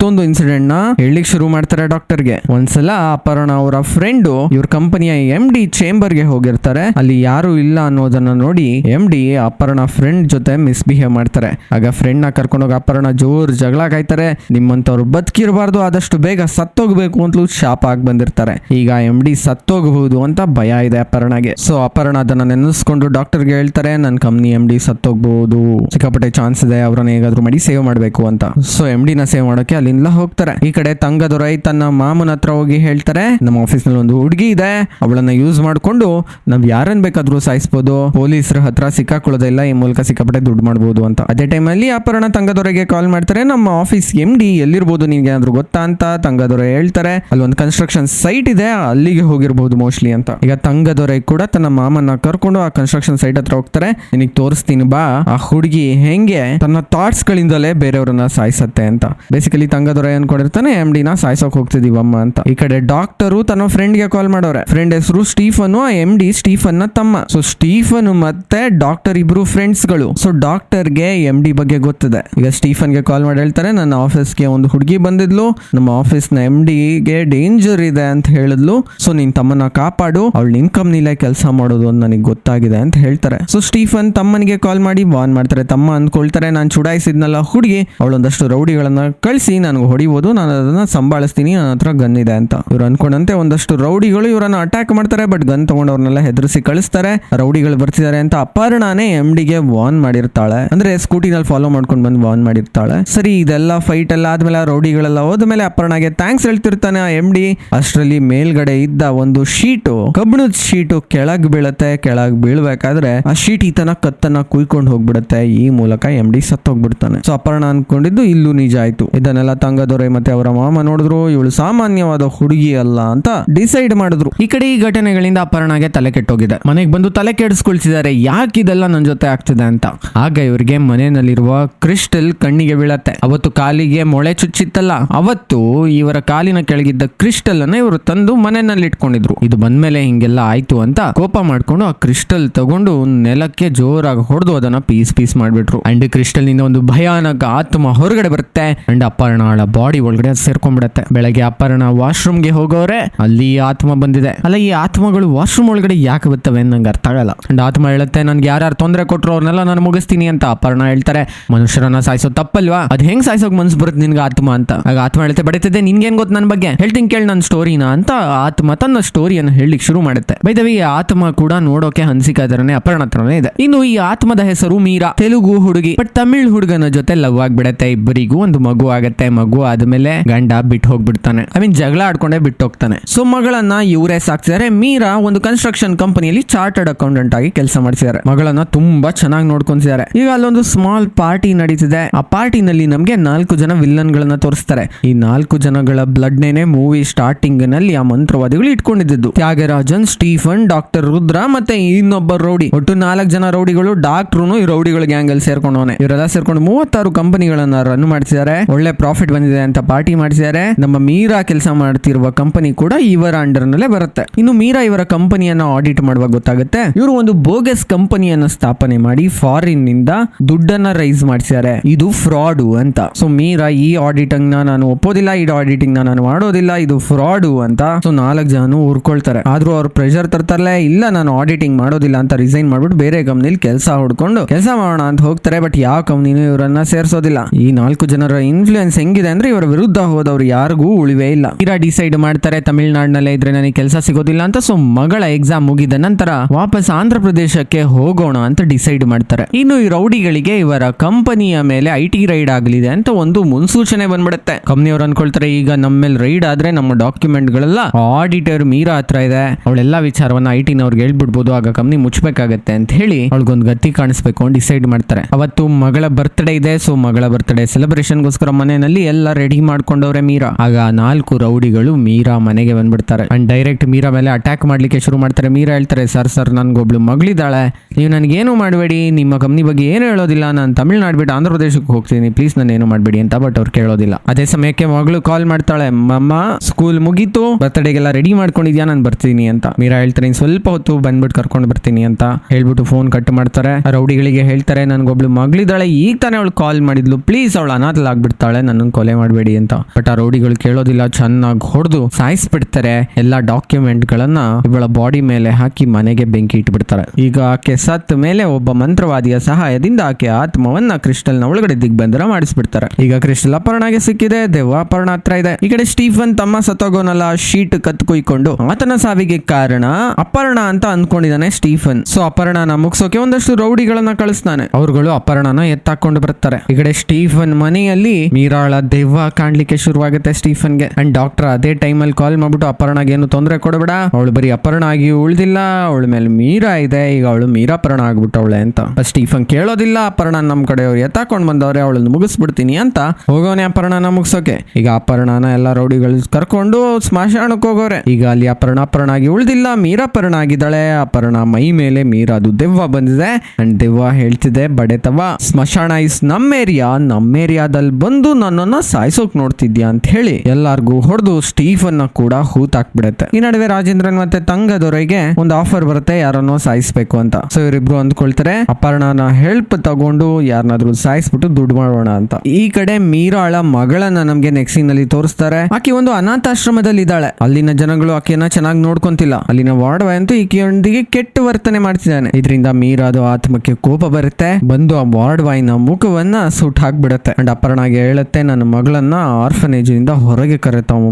A: ಮತ್ತೊಂದು ಇನ್ಸಿಡೆಂಟ್ನ ಹೇಳಿಕ್ ಶುರು ಮಾಡ್ತಾರೆ ಡಾಕ್ಟರ್ ಡಾಕ್ಟರ್ಗೆ ಒಂದ್ಸಲ ಅಪರ್ಣ ಅವರ ಫ್ರೆಂಡು ಇವ್ರ ಕಂಪನಿಯ ಎಂ ಡಿ ಚೇಂಬರ್ಗೆ ಹೋಗಿರ್ತಾರೆ. ಅಲ್ಲಿ ಯಾರು ಇಲ್ಲ ಅನ್ನೋದನ್ನ ನೋಡಿ ಎಂ ಡಿ ಅಪರ್ಣ ಫ್ರೆಂಡ್ ಜೊತೆ ಮಿಸ್ಬಿಹೇವ್ ಮಾಡ್ತಾರೆ. ಆಗ ಫ್ರೆಂಡ್ನ ಕರ್ಕೊಂಡೋಗಿ ಅಪರ್ಣ ಜೋರ್ ಜಗಳ ಕಾಯ್ತಾರೆ. ನಿಮ್ಮಂತವ್ರು ಬದುಕಿರಬಾರ್ದು, ಆದಷ್ಟು ಬೇಗ ಸತ್ತೋಗ್ಬೇಕು ಅಂತಲೂ ಶಾಪ್ ಆಗಿ ಬಂದಿರ್ತಾರೆ. ಈಗ ಎಂ ಡಿ ಸತ್ತೋಗಬಹುದು ಅಂತ ಭಯ ಇದೆ ಅಪರ್ಣಗೆ ಸೊ ಅಪರ್ಣ ಅದನ್ನ ನೆನೆಸ್ಕೊಂಡು ಡಾಕ್ಟರ್ಗೆ ಹೇಳ್ತಾರೆ ನನ್ನ ಕಂಪ್ನಿ ಎಂ ಡಿ ಸತ್ತೋಗ್ಬಹುದು. ಸಿಕ್ಕಾಪಟ್ಟೆ ಚಾನ್ಸ್ ಇದೆ, ಅವರನ್ನ ಹೇಗಾದ್ರೂ ಮಾಡಿ ಸೇವ್ ಮಾಡಬೇಕು ಅಂತ. ಸೊ ಎಂ ಡಿನ ಸೇವ್ ಮಾಡೋಕೆ ಅಲ್ಲಿಂದ ಹೋಗ್ತಾರೆ. ಈ ಕಡೆ ತಂಗದೊರೈ ತನ್ನ ಮಾಮನ ಹತ್ರ ಹೋಗಿ ಹೇಳ್ತಾರೆ, ನಮ್ಮ ಆಫೀಸ್ನಲ್ಲಿ ಒಂದು ಹುಡುಗಿ ಇದೆ. ಅವಳನ್ನ ಯೂಸ್ ಮಾಡ್ಕೊಂಡು ನಾವ್ ಯಾರನ್ ಬೇಕಾದ್ರೂ ಸಾಯಿಸಬಹುದು ಪೊಲೀಸರ ಹತ್ರ ಸಿಕ್ಕಾಕೊಳ್ಳೋದಿಲ್ಲ ಈ ಮೂಲಕ ಸಿಕ್ಕಾಪಟ್ಟೆ ದುಡ್ಡು ಮಾಡಬಹುದು ಅಂತ. ಅದೇ ಟೈಮಲ್ಲಿ ಅಪರ್ಣ ತಂಗದೊರೆಗೆ ಕಾಲ್ ಮಾಡ್ತಾರೆ. ನಮ್ಮ ಆಫೀಸ್ ಎಂ ಡಿ ಎಲ್ಲಿರ್ಬೋದು ನಿನ್ಗೆ? ಏನಾದ್ರು ಗೊತ್ತಾ? ಅಂತ ತಂಗದೊರೆ ಹೇಳ್ತಾರೆ. ಅಲ್ಲಿ ಒಂದು ಕನ್ಸ್ಟ್ರಕ್ಷನ್ ಸೈಟ್ ಇದೆ. ಅಲ್ಲಿಗೆ ಹೋಗಿರ್ಬೋದು ಮೋಸ್ಟ್ಲಿ ಅಂತ. ಈಗ ತಂಗದೊರೆ ಕೂಡ ತನ್ನ ಮಾಮನ್ನ ಕರ್ಕೊಂಡು ಆ ಕನ್ಸ್ಟ್ರಕ್ಷನ್ ಸೈಟ್ ಹತ್ರ ಹೋಗ್ತಾರೆ. ನಿನಗೆ ತೋರಿಸ್ತೀನಿ ಬಾ. ಆ ಹುಡುಗಿ ಹೆಂಗೆ ತನ್ನ ಥಾಟ್ಸ್ ಗಳಿಂದಲೇ ಬೇರೆಯವರನ್ನ ಸಾಯಿಸತ್ತೆ ಅಂತ. ಬೇಸಿಕಲಿ ತಂಗದೊರೆ ಅನ್ಕೊಂಡಿರ್ತಾನೆ ಎಂ ಡಿನ ಸಾಯಿಸೋಕ್ ಹೋಗ್ತಿದೀವಮ್ಮ ಅಂತ. ಈ ಕಡೆ ಡಾಕ್ಟರು ತನ್ನ ಫ್ರೆಂಡ್ಗೆ ಕಾಲ್ ಮಾಡೋರೆ. ಫ್ರೆಂಡ್ ಹೆಸರು ಸ್ಟೀಫನ್, ಆ ಎಂ ಡಿ ಸ್ಟೀಫನ್ನ ತಮ್ಮ. ಸೊ ಸ್ಟೀಫನ್ ಮತ್ತೆ ಡಾಕ್ಟರ್ ಇಬ್ರು ಫ್ರೆಂಡ್ಸ್ಗಳು. ಸೊ ಡಾಕ್ಟರ್ಗೆ ಎಂ ಡಿ ಬಗ್ಗೆ ಗೊತ್ತಿದೆ. ಈಗ ಸ್ಟೀಫನ್ಗೆ ಕಾಲ್ ಮಾಡಿ ಹೇಳ್ತಾರೆ, ನನ್ನ ಆಫೀಸ್ಗೆ ಒಂದು ಹುಡುಗಿ ಬಂದಿದ್ಲು. ನಮ್ಮ ಆಫೀಸ್ನ ಎಂ ಡಿಗೆ ಡೇಂಜರ್ ಇದೆ ಅಂತ ಹೇಳಿದ್ಲು. ಸೊ ನಿನ್ ತಮ್ಮನ ಕಾಪಾಡು. ಅವಳು ನಿನ್ ಕಂಪ್ನಿಲೇ ಕೆಲಸ ಮಾಡೋದು ಅಂತ ನನಗೆ ಗೊತ್ತಾಗಿದೆ ಅಂತ ಹೇಳ್ತಾರೆ. ಸೊ ಸ್ಟೀಫನ್ ತಮ್ಮನಿಗೆ ಕಾಲ್ ಮಾಡಿ, ವಾನ್ ಮಾಡ್ತಾರೆ. ತಮ್ಮ ಅಂದ್ಕೊಳ್ತಾರೆ, ನಾನು ಚುಡಾಯಿಸಿದ್ನಲ್ಲ ಹುಡುಗಿ. ಅವಳೊಂದಷ್ಟು ರೌಡಿಗಳನ್ನ ಕಳಿಸಿ ನನಗೆ ಹೊಡಿಬೋದು, ನಾನು ಅದನ್ನ ಸಂಭಾಳಿಸ್ತೀನಿ, ನನ್ನ ಹತ್ರ ಗನ್ ಇದೆ ಅಂತ. ಇವ್ರು ಅನ್ಕೊಂಡಂತೆ ಒಂದಷ್ಟು ರೌಡಿಗಳು ಇವರನ್ನ ಅಟ್ಯಾಕ್ ಮಾಡ್ತಾರೆ ಬಟ್ ಗನ್ ತಗೊಂಡವ್ರನ್ನೆಲ್ಲ ಹೆದರಿಸಿ ಕಳಿಸ್ತಾರೆ. ರೌಡಿಗಳು ಬರ್ತಿದ್ದಾರೆ ಅಂತ ಅಪರ್ಣಾನೇ ಎಂಡಿಗೆ ವಾನ್ ಮಾಡಿರ್ತಾಳೆ. ಅಂದ್ರೆ ಸ್ಕೂಟಿನಲ್ಲಿ ಫಾಲೋ ಮಾಡ್ಕೊಂಡು ಬಂದು ವಾನ್ ಮಾಡಿರ್ತಾಳೆ. ಸರಿ, ಇದೆಲ್ಲ ಫೈಟ್ ಎಲ್ಲ ಆದ್ಮೇಲೆ ಆ ರೌಡಿಗಳೆಲ್ಲ ಹೋದ್ಮೇಲೆ ಅಪರ್ಣಾಗೆ ಥ್ಯಾಂಕ್ಸ್ ಹೇಳ್ತಿರ್ತಾನೆ ಆ ಎಂ ಡಿ ಅಷ್ಟರಲ್ಲಿ ಮೇಲ್ಗಡೆ ಇದ್ದ ಒಂದು ಶೀಟು, ಕಬ್ಬಿಣದ ಶೀಟು ಕೆಳಗ್ ಬೀಳತ್ತೆ. ಕೆಳಗ್ ಬೀಳ್ಬೇಕಾದ್ರೆ ಆ ಶೀಟ್ ಈತನ ಕತ್ತನ್ನ ಕುಯ್ಕೊಂಡು ಹೋಗ್ಬಿಡುತ್ತೆ. ಈ ಮೂಲಕ ಎಂಡಿ ಸತ್ತೋಗ್ಬಿಡ್ತಾನೆ. ಸೊ ಅಪರ್ಣ ಅನ್ಕೊಂಡಿದ್ದು ಇಲ್ಲೂ ನಿಜ ಆಯ್ತು. ಇದನ್ನೆಲ್ಲ ತಂಗದೊರೆ ಮತ್ತೆ ಅವರ ಮಾಮ ನೋಡಿದ್ರು, ಇವಳು ಸಾಮಾನ್ಯವಾದ ಹುಡುಗಿ ಅಲ್ಲ ಅಂತ ಡಿಸೈಡ್ ಮಾಡಿದ್ರು. ಈ ಕಡೆ ಈ ಘಟನೆಗಳಿಂದ ಅಪರ್ಣಾಗೆ ತಲೆ ಕೆಟ್ಟೋಗಿದೆ. ಮನೆಗೆ ಬಂದು ತಲೆ ಕೆಡಿಸ್ಕೊಳ್ಸಿದ್ದಾರೆ ಯಾಕೆ ಇದೆಲ್ಲ ನನ್ನ ಜೊತೆ ಆಗ್ತಿದೆ ಅಂತ? ಆಗ ಇವರಿಗೆ ಮನೆಯಲ್ಲಿರುವ ಕ್ರಿಸ್ಟಲ್ ಕಣ್ಣಿಗೆ ಬೀಳತ್ತೆ. ಅವತ್ತು ಕಾಲಿಗೆ ಮೊಳೆ ಚುಚ್ಚಿತ್ತಲ್ಲ, ಅವತ್ತು ಇವರ ಕಾಲಿನ ಕೆಳಗಿದ್ದ ಕ್ರಿಸ್ಟಲ್ ಅನ್ನ ಇವರು ತಂದು ಮನೆಯಲ್ಲಿ ಇಟ್ಕೊಂಡಿದ್ರು. ಇದು ಬಂದ್ಮೇಲೆ ಹಿಂಗೆಲ್ಲ ಆಯ್ತು ಅಂತ ಕೋಪ ಮಾಡ್ಕೊಂಡು ಆ ಕ್ರಿಸ್ಟಲ್ ತಗೊಂಡು ನೆಲಕ್ಕೆ ಜೋರಾಗಿ ಹೊಡೆದು ಅದನ್ನ ಪೀಸ್ ಪೀಸ್ ಮಾಡ್ಬಿಟ್ರು. ಅಂಡ್ ಕ್ರಿಸ್ಟಲ್ನಿಂದ ಒಂದು ಭಯಾನಕ ಆತ್ಮ ಹೊರಗಡೆ ಬರುತ್ತೆ. ಅಂಡ್ ಅಪರ್ಣ ಅವಳ ಬಾಡಿ ಒಳಗಡೆ ಸೇರ್ಕೊಂಡ್ಬಿಡತ್ತೆ. ಬೆಳಗ್ಗೆ ಅಪರ್ಣ ವಾಶ್ರೂಮ್ಗೆ ಹೋಗೋರೆ, ಅಲ್ಲಿ ಆತ್ಮ ಬಂದಿದೆ. ಅಲ್ಲ, ಈ ಆತ್ಮಗಳು ವಾಶ್ರೂಮ್ ಒಳಗಡೆ ಯಾಕೆ ಬರ್ತವೆ ನಂಗೆ ಅರ್ಥ ಆಗಲ್ಲ. ಅಂಡ್ ಆತ್ಮ ಹೇಳುತ್ತೆ, ನನ್ಗೆ ಯಾರ್ಯಾರು ತೊಂದರೆ ಕೊಟ್ಟರು ಅವ್ರನ್ನೆಲ್ಲ ನಾನು ಮುಗಿಸ್ತೀನಿ ಅಂತ ಅಪರ್ಣ ಹೇಳ್ತಾರೆ. ಮನುಷ್ಯರನ್ನ ಸಾಯಿಸೋ ತಪ್ಪಲ್ವಾ? ಅದ್ ಹೆಂಗ್ ಸಾಯಿಸೋಕೆ ಮನ್ಸು ಬರುತ್ತೆ ನಿನ್ಗೆ ಆತ್ಮ ಅಂತ? ಆಗ ಆತ್ಮ ಹೇಳುತ್ತೆ ಬಡಿತಿದ್ದೆ, ನಿನ್ಗೇನ್ ಗೊತ್ತು ನನ್ನ ಬಗ್ಗೆ? ಹೇಳ್ತೀನಿ ಕೇಳಿ ನನ್ನ ಸ್ಟೋರಿನ ಅಂತ ಆತ್ಮ ತನ್ನ ಸ್ಟೋರಿಯನ್ನು ಹೇಳಲಿಕ್ಕೆ ಶುರು ಮಾಡುತ್ತೆ. ಬೈದವಿ ಈ ಆತ್ಮ ಕೂಡ ನೋಡೋಕೆ ಹನ್ಸಿಕಾ ತರನೇ ಅಪರ್ಣ ಹತ್ರನೇ ಇದೆ. ಇನ್ನು ಈ ಆತ್ಮದ ಹೆಸರು ಮೀರಾ. ತೆಲುಗು ಹುಡುಗಿ. ಬಟ್ ತಮಿಳ್ ಹುಡುಗನ ಜೊತೆ ಲವ್ ಆಗ್ಬಿಡತ್ತೆ. ಇಬ್ಬರಿಗೂ ಒಂದು ಮಗು ಆಗತ್ತೆ. ಮಗು ಆದ್ಮೇಲೆ ಗಂಡ ಬಿಟ್ಟು ಹೋಗ್ಬಿಡ್ತಾನೆ. ಐ ಮೀನ್ ಜಗಳ ಆಡ್ಕೊಂಡೇ ಬಿಟ್ಟು ಹೋಗ್ತಾನೆ. ಸೊ ಮಗಳನ್ನ ಇವರೇ ಸಾಕ್ತಿದ್ದಾರೆ ಮೀರಾ ಒಂದು ಕನ್ಸ್ಟ್ರಕ್ಷನ್ ಕಂಪನಿಯಲ್ಲಿ ಚಾರ್ಟರ್ಡ್ ಅಕೌಂಟೆಂಟ್ ಆಗಿ ಕೆಲಸ ಮಾಡ್ತಿದ್ದಾರೆ ಮಗಳನ್ನ ತುಂಬಾ ಚೆನ್ನಾಗಿ ನೋಡ್ಕೊಂತಿದ್ದಾರೆ ಈಗ ಅಲ್ಲೊಂದು ಸ್ಮಾಲ್ ಪಾರ್ಟಿ ನಡೀತಿದೆ. ಆ ಪಾರ್ಟಿನಲ್ಲಿ ನಮ್ಗೆ ನಾಲ್ಕು ಜನ ವಿಲ್ಲನ್ ಗಳನ್ನ ತೋರಿಸ್ತಾರೆ. ಈ ನಾಲ್ಕು ಜನಗಳ ಬ್ಲಡ್ ನೇನೆ ಮೂವಿ ಸ್ಟಾರ್ಟಿಂಗ್ನಲ್ಲಿ ಆ ಮಂತ್ರವಾದಿಗಳು ಇಟ್ಕೊಂಡಿದ್ದು ತ್ಯಾಗರಾಜನ್, ಸ್ಟೀಫನ್ ಡಾಕ್ಟರ್ ರುದ್ರ ಮತ್ತೆ ಇನ್ನೊಬ್ಬ ರೌಡಿ. ಒಟ್ಟು ನಾಲ್ಕು ಜನ ರೌಡಿಗಳು ಡಾಕ್ಟ್ರು ಈ ರೌಡಿಗಳ ಗ್ಯಾಂಗ್ ಅಲ್ಲಿ ಸೇರ್ಕೊಂಡವನೆ. ಇವರೆಲ್ಲ ಸೇರ್ಕೊಂಡು ಮೂವತ್ತಾರು ಕಂಪನಿಗಳನ್ನ ರನ್ ಮಾಡ್ತಿದ್ದಾರೆ ಒಳ್ಳೆ ಪ್ರಾಫಿಟ್ ಬಂದಿದೆ ಅಂತ ಪಾರ್ಟಿ ಮಾಡಿಸಿದ್ದಾರೆ ನಮ್ಮ ಮೀರಾ ಕೆಲಸ ಮಾಡ್ತಿರುವ ಕಂಪನಿ ಕೂಡ ಇವರ ಅಂಡರ್ ನಲ್ಲೇ ಬರುತ್ತೆ. ಇನ್ನು ಮೀರಾ ಇವರ ಕಂಪನಿಯನ್ನ ಆಡಿಟ್ ಮಾಡುವಾಗ ಗೊತ್ತಾಗುತ್ತೆ. ಇವರು ಒಂದು ಬೋಗಸ್ ಕಂಪನಿಯನ್ನ ಸ್ಥಾಪನೆ ಮಾಡಿ ಫಾರಿನ್ನಿಂದ ದುಡ್ಡನ್ನ ರೈಸ್ ಮಾಡಿಸಿದ್ದಾರೆ ಇದು ಫ್ರಾಡು ಅಂತ. ಸೊ ಮೀರಾ ಈ ಆಡಿಟಿಂಗ್ನ ನಾನು ಒಪ್ಪೋದಿಲ್ಲ, ಈ ಆಡಿಟಿಂಗ್ನ ನಾನು ಮಾಡೋದಿಲ್ಲ, ಇದು ಫ್ರಾಡು ಅಂತ. ಸೊ ನಾಲ್ಕು ಜನ ಹುರ್ಕೊಳ್ತಾರೆ. ಆದ್ರೂ ಅವ್ರು ಪ್ರೆಷರ್ ತರ್ತಾರಲ್ಲ, ಇಲ್ಲ ನಾನು ಆಡಿಟಿಂಗ್ ಮಾಡೋದಿಲ್ಲ ಅಂತ ರಿಸೈನ್ ಮಾಡ್ಬಿಟ್ಟು ಬೇರೆ ಕಂಪ್ನಿಲಿ ಕೆಲಸ ಹುಡ್ಕೊಂಡು ಕೆಲಸ ಮಾಡೋಣ ಅಂತ ಹೋಗ್ತಾರೆ ಬಟ್ ಯಾವ ಕಂಪ್ನಿನೂ ಇವರನ್ನ ಸೇರ್ಸೋದಿಲ್ಲ. ಈ ನಾಲ್ಕು ಜನರ ಇನ್ಫ್ಲೂಯೆನ್ಸ್ ಹೆಂಗಿದೆ ಅಂದ್ರೆ ಇವರ ವಿರುದ್ಧ ಹೋದವ್ರು ಯಾರಿಗೂ ಉಳಿವೆ ಇಲ್ಲ. ತೀರಾ ಡಿಸೈಡ್ ಮಾಡ್ತಾರೆ, ತಮಿಳ್ನಾಡಿನಲ್ಲೇ ಇದ್ರೆ ನನಗೆ ಕೆಲಸ ಸಿಗೋದಿಲ್ಲ ಅಂತ ಸೊ ಮಗಳ ಎಕ್ಸಾಮ್ ಮುಗಿದ ನಂತರ ವಾಪಸ್ ಆಂಧ್ರ ಪ್ರದೇಶಕ್ಕೆ ಹೋಗೋಣ ಅಂತ ಡಿಸೈಡ್ ಮಾಡ್ತಾರೆ. ಇನ್ನು ಈ ರೌಡಿಗಳಿಗೆ ಇವರ ಕಂಪನಿಯ ಮೇಲೆ ಐ ಟಿ ರೈಡ್ ಆಗಲಿದೆ ಅಂತ ಒಂದು ಮುನ್ಸೂಚನೆ ಬಂದ್ಬಿಡುತ್ತೆ. ಕಂಪ್ನಿಯವ್ರು ಅನ್ಕೊಳ್ತಾರೆ, ಈಗ ನಮ್ಮ ಮೇಲೆ ರೈಡ್ ಆದ್ರೆ ನಮ್ಮ ಡಾಕ್ಯುಮೆಂಟ್ ಗಳೆಲ್ಲ ಆಡಿಟರ್ ಮೀರಾ ಹತ್ರ ಇದೆ. ಅವಳೆಲ್ಲ ವಿಚಾರವನ್ನ ಐ ಟಿನವ್ರಿಗೆ ಹೇಳ್ಬಿಡ್ಬೋದು, ಆಗ ಕಂಪ್ನಿ ಮುಚ್ಚಬೇಕಾಗತ್ತೆ ಅಂತ ಹೇಳಿ ಅವಳಿಗೊಂದು ಗತಿ ಕಾಣಿಸ್ಬೇಕು ಅಂತ ಡಿಸೈಡ್ ಮಾಡ್ತಾರೆ. ಅವತ್ತು ಮಗಳ ಬರ್ತ್ಡೇ ಇದೆ ಸೊ ಮಗಳ ಬರ್ತ್ಡೇ ಸೆಲೆಬ್ರೇಷನ್ಗೋಸ್ಕರ ಮನೆಯಲ್ಲಿ ಎಲ್ಲ ರೆಡಿ ಮಾಡ್ಕೊಂಡವ್ರೆ ಮೀರಾ. ಆಗ ನಾಲ್ಕು ರೌಡಿಗಳು ಮೀರಾ ಮನೆಗೆ ಬಂದ್ಬಿಡ್ತಾರೆ. ಅಂಡ್ ಡೈರೆಕ್ಟ್ ಮೀರಾ ಮೇಲೆ ಅಟ್ಯಾಕ್ ಮಾಡ್ಲಿಕ್ಕೆ ಶುರು ಮಾಡ್ತಾರೆ. ಮೀರಾ ಹೇಳ್ತಾರೆ, ಸರ್ ಸರ್, ನನ್ಗೊಬ್ಳು ಮಗಳಿದ್ದಾಳೆ. ನೀವು ನನಗೇನು ಮಾಡಬೇಡಿ. ನಿಮ್ಮ ಕಂಪ್ನಿ ಬಗ್ಗೆ ಏನು ಹೇಳೋದಿಲ್ಲ. ನಾನು ತಮಿಳ್ನಾಡು ಬಿಟ್ಟು ಆಂಧ್ರ ಪ್ರದೇಶಕ್ಕೆ ಹೋಗ್ತೀನಿ. ಪ್ಲೀಸ್ ನಾನು ಏನು ಮಾಡಬೇಡಿ ಅಂತ ಬಟ್ ಅವ್ರು ಕೇಳೋದಿಲ್ಲ. ಅದೇ ಸಮಯಕ್ಕೆ ಮಗಳು ಕಾಲ್ ಮಾಡ್ತಾಳೆ, ಮಮ್ಮ ಸ್ಕೂಲ್ ಮುಗೀತು. ಬರ್ತ್ಡೇಗೆಲ್ಲ ರೆಡಿ ಮಾಡ್ಕೊಂಡಿದ್ಯಾ? ನಾನು ಬರ್ತೀನಿ ಅಂತ. ಮೀರಾ ಹೇಳ್ತಾರೆ, "ಇನ್ ಸ್ವಲ್ಪ ಹೊತ್ತು ಬಂದ್ಬಿಟ್ಟು ಕರ್ಕೊಂಡು ಬರ್ತೀನಿ ಅಂತ. ಹೇಳ್ಬಿಟ್ಟು ಫೋನ್ ಕಟ್ ಮಾಡ್ತಾರೆ. ರೌಡಿಗಳಿಗೆ ಹೇಳ್ತಾರೆ, ನನ್ಗೊಬ್ಳು ಮಗಳಿದ್ದಾಳೆ. ಈಗ ತಾನೇ ಅವಳು ಕಾಲ್ ಮಾಡಿದ್ಲು. ಪ್ಲೀಸ್ ಅವಳು ಅನಾಥಲಾಗ್ಬಿಡ್ತಾಳೆ ಕೊಲೆ ಮಾಡಬೇಡಿ ಅಂತ. ಬಟ್ ಆ ರೌಡಿಗಳು ಕೇಳೋದಿಲ್ಲ, ಚೆನ್ನಾಗಿ ಹೊಡೆದು ಸಾಯಿಸ್ಬಿಡ್ತಾರೆ. ಎಲ್ಲಾ ಡಾಕ್ಯುಮೆಂಟ್ ಗಳನ್ನ ಇವಳ ಬಾಡಿ ಮೇಲೆ ಹಾಕಿ ಮನೆಗೆ ಬೆಂಕಿ ಇಟ್ಬಿಡ್ತಾರೆ. ಈಗ ಆಕೆ ಸತ್ತ ಮೇಲೆ ಒಬ್ಬ ಮಂತ್ರವಾದಿಯ ಸಹಾಯದಿಂದ ಆಕೆ ಆತ್ಮವನ್ನ ಕ್ರಿಸ್ಟಲ್ನ ಒಳಗಡೆ ದಿಗ್ಬಂಧನ ಮಾಡಿಸ್ಬಿಡ್ತಾರೆ. ಈಗ ಕ್ರಿಸ್ಟಲ್ ಅಪರ್ಣಗೆ ಸಿಕ್ಕಿದೆ, ದೆವ್ವ ಅಪರ್ಣ ಹತ್ರ ಇದೆ. ಈ ಕಡೆ ಸ್ಟೀಫನ್ ತಮ್ಮ ಸತ್ತೋಗೋನಲ್ಲ, ಶೀಟ್ ಕತ್ ಕುಯ್ಕೊಂಡು ಆತನ ಸಾವಿಗೆ ಕಾರಣ ಅಪರ್ಣ ಅಂತ ಅನ್ಕೊಂಡಿದ್ದಾನೆ ಸ್ಟೀಫನ್. ಸೊ ಅಪರ್ಣನ ಮುಗಿಸೋಕೆ ಒಂದಷ್ಟು ರೌಡಿಗಳನ್ನ ಕಳಿಸ್ತಾನೆ. ಅವ್ರುಗಳು ಅಪರ್ಣನ ಎತ್ತಾಕೊಂಡು ಬರ್ತಾರೆ. ಈ ಕಡೆ ಸ್ಟೀಫನ್ ಮನೆಯಲ್ಲಿ ಮೀರಾಳ ದೆವ್ವ ಕಾಣ್ಲಿಕ್ಕೆ ಶುರುವಾಗುತ್ತೆ ಸ್ಟೀಫನ್ಗೆ. ಅಂಡ್ ಡಾಕ್ಟರ್ ಅದೇ ಟೈಮಲ್ಲಿ ಕಾಲ್ ಮಾಡ್ಬಿಟ್ಟು ಅಪರ್ಣಗೆ ಏನು ತೊಂದರೆ ಕೊಡಬೇಡ. ಅವಳು ಬರೀ ಅಪರ್ಣ ಆಗಿ ಉಳ್ದಿಲ್ಲ. ಅವಳ ಮೇಲೆ ಮೀರಾ ಇದೆ. ಈಗ ಅವಳು ಮೀರಾಪರ್ಣ ಆಗ್ಬಿಟ್ಟವಳೆ ಅಂತ. ಸ್ಟೀಫನ್ ಕೇಳೋದಿಲ್ಲ ಅಪರ್ಣ ನಮ್ಮ ಕಡೆ ಅವ್ರು ಎತ್ತಾಕೊಂಡ್ ಬಂದವ್ರೆ. ಅವಳನ್ನ ಮುಗಿಸ್ಬಿಡ್ತೀನಿ ಅಂತ ಹೋಗೋನೆ ಅಪರ್ಣನ ಮುಗಿಸೋಕೆ. ಈಗ ಅಪರ್ಣನ ಎಲ್ಲ ರೌಡಿಗಳು ಕರ್ಕೊಂಡು ಸ್ಮಶಾನಕ್ಕೆ ಹೋಗೋರೆ. ಈಗ ಅಲ್ಲಿ ಅಪರ್ಣ ಅಪರ್ಣ ಆಗಿ ಉಳ್ದಿಲ್ಲ. ಮೀರಾಪರ್ಣ ಆಗಿದ್ದಾಳೆ. ಅಪರ್ಣ ಮೈ ಮೇಲೆ ಮೀರಾದು ದೆವ್ವ ಬಂದಿದೆ. ಅಂಡ್ ದೆವ್ವ ಹೇಳ್ತಿದೆ ಬಡೆತವ ಸ್ಮಶಾನ ಇಸ್ ನಮ್ಮ ಏರಿಯಾ ನಮ್ಮ ಏರಿಯಾದಲ್ಲಿ ಬಂದು ನನ್ನನ್ನ ಸಾಯಿಸೋಕ್ ನೋಡ್ತಿದ್ಯಾ ಅಂತ ಹೇಳಿ ಎಲ್ಲಾರ್ಗೂ ಹೊಡೆದು ಸ್ಟೀಫನ್ ಕೂಡ ಹೂತಾಕ್ಬಿಡುತ್ತೆ ಈ ನಡುವೆ ರಾಜೇಂದ್ರನ್ ಮತ್ತೆ ತಂಗದವರಿಗೆ ಒಂದು ಆಫರ್ ಬರುತ್ತೆ, ಯಾರನ್ನೋ ಸಾಯಿಸ್ಬೇಕು ಅಂತ. ಸೊ ಇವರಿಬ್ರು ಅಂದ್ಕೊಳ್ತಾರೆ, ಅಪರ್ಣನ ಹೆಲ್ಪ್ ತಗೊಂಡು ಯಾರನ್ನಾದ್ರೂ ಸಾಯಿಸ್ಬಿಟ್ಟು ದುಡ್ಡು ಮಾಡೋಣ ಅಂತ. ಈ ಕಡೆ ಮೀರಾಳ ಮಗಳನ್ನ ನಮ್ಗೆ ನೆಕ್ಸ್ಟ್ ಸೀನ್ ತೋರಿಸ್ತಾರೆ. ಆಕೆ ಒಂದು ಅನಾಥಾಶ್ರಮದಲ್ಲಿ ಇದ್ದಾಳೆ ಅಲ್ಲಿನ ಜನಗಳು ಆಕೆಯನ್ನ ಚೆನ್ನಾಗಿ ನೋಡ್ಕೊಂತಿಲ್ಲ. ಅಲ್ಲಿನ ವಾರ್ಡ್ ಬಾಯ್ ಅಂತೂ ಈಕೆಯೊಂದಿಗೆ ಕೆಟ್ಟ ವರ್ತನೆ ಮಾಡ್ತಿದ್ದಾನೆ. ಇದರಿಂದ ಮೀರಾದು ಆತ್ಮಕ್ಕೆ ಕೋಪ ಬರುತ್ತೆ. ಬಂದು ಆ ವಾರ್ಡ್ ಬಾಯ್ನ ಮುಖವನ್ನ ಸುಟ್ ಹಾಕ್ಬಿಡತ್ತೆ. ಅಂಡ್ ಅಪರ್ಣಾಗೆ ಹೇಳುತ್ತೆ, ನನ್ನ ಮಗಳನ್ನ ಆರ್ಫನೇಜ್ ಇಂದ ಹೊರಗೆ